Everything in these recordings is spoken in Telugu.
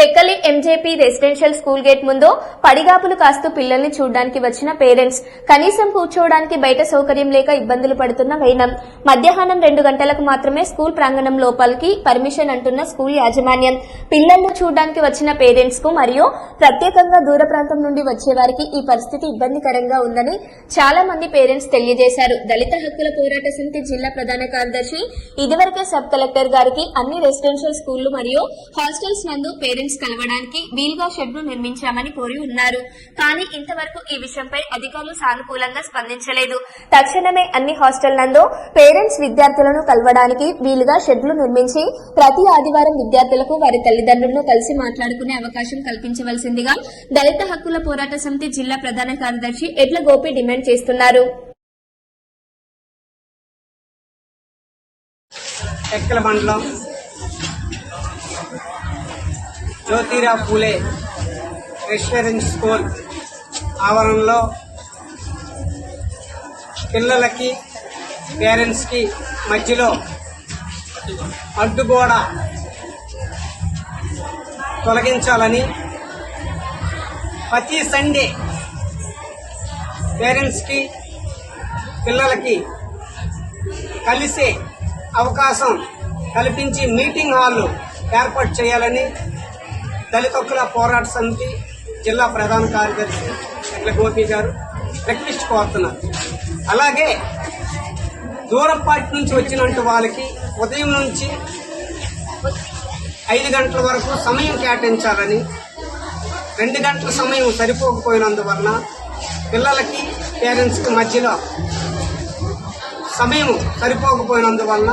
Tekkali MJP residential school gate ముందు పడిగాపులు కాస్తూ పిల్లల్ని చూడడానికి వచ్చిన పేరెంట్స్. కనీసం కూర్చోవడానికి బయట సౌకర్యం లేక ఇబ్బందులు పడుతున్న వైనం. మధ్యాహ్నం రెండు గంటలకు మాత్రమే స్కూల్ ప్రాంగణం లోపలికి పర్మిషన్ అంటున్న స్కూల్ యాజమాన్యం. పిల్లల్ని చూడడానికి వచ్చిన పేరెంట్స్కు మరియు ప్రత్యేకంగా దూర ప్రాంతం నుండి వచ్చే వారికి ఈ పరిస్థితి ఇబ్బందికరంగా ఉందని చాలా మంది పేరెంట్స్ తెలియజేశారు. దళిత హక్కుల పోరాట సమితి జిల్లా ప్రధాన కార్యదర్శి ఇదివరకే సబ్ కలెక్టర్ గారికి అన్ని రెసిడెన్షియల్ స్కూళ్ళు మరియు హాస్టల్స్ నందు పేరెంట్స్ కలవడానికి వీలుగా షెడ్లు నిర్మించామని కోరి ఉన్నారు. కానీ ఇంతవరకు ఈ విషయంపై అధికారులు సానుకూలంగా స్పందించలేదు. తక్షణమే అన్ని హాస్టల్ నందు పేరెంట్స్ విద్యార్థులను కలవడానికి వీలుగా షెడ్లు నిర్మించి ప్రతి ఆదివారం విద్యార్థులకు వారి తల్లిదండ్రులను కలిసి మాట్లాడుకునే అవకాశం కల్పించవలసిందిగా దళిత హక్కుల పోరాట సమితి జిల్లా ప్రధాన కార్యదర్శి ఎడ్ల గోపి డిమాండ్ చేస్తున్నారు. ఎక్కల మండలం జ్యోతిరా పూలే రెసిడెన్స్ స్కూల్ ఆవరణలో పిల్లలకి పేరెంట్స్కి మధ్యలో అడ్డుగోడ తొలగించాలని ప్రతి సండే పేరెంట్స్కి పిల్లలకి కలిసే అవకాశం కల్పించి మీటింగ్ హాల్ ఏర్పాటు చేయాలని దళిత హక్కుల పోరాట సమితి జిల్లా ప్రధాన కార్యదర్శి ఎట్ల గోపి గారు రిక్వెస్ట్ కోరుతున్నారు. అలాగే దూరపాటి నుంచి వచ్చినట్టు వాళ్ళకి ఉదయం నుంచి ఐదు గంటల వరకు సమయం కేటాయించాలని రెండు గంటల సమయం సరిపోకపోయినందువలన పిల్లలకి పేరెంట్స్కి మధ్యలో సమయం సరిపోకపోయినందువలన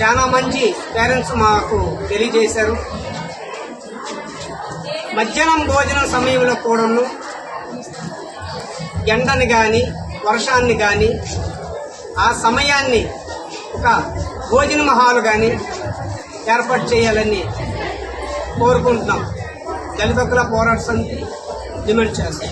చాలా మంది పేరెంట్స్ మాకు తెలియజేశారు. మధ్యాహ్నం భోజనం సమయంలో కూడాను ఎండని కానీ వర్షాన్ని కానీ ఆ సమయాన్ని ఒక భోజన మహాలు కానీ ఏర్పాటు చేయాలని కోరుకుంటున్నాం. దళితుల పోరాట సమితి డిమాండ్ చేస్తాం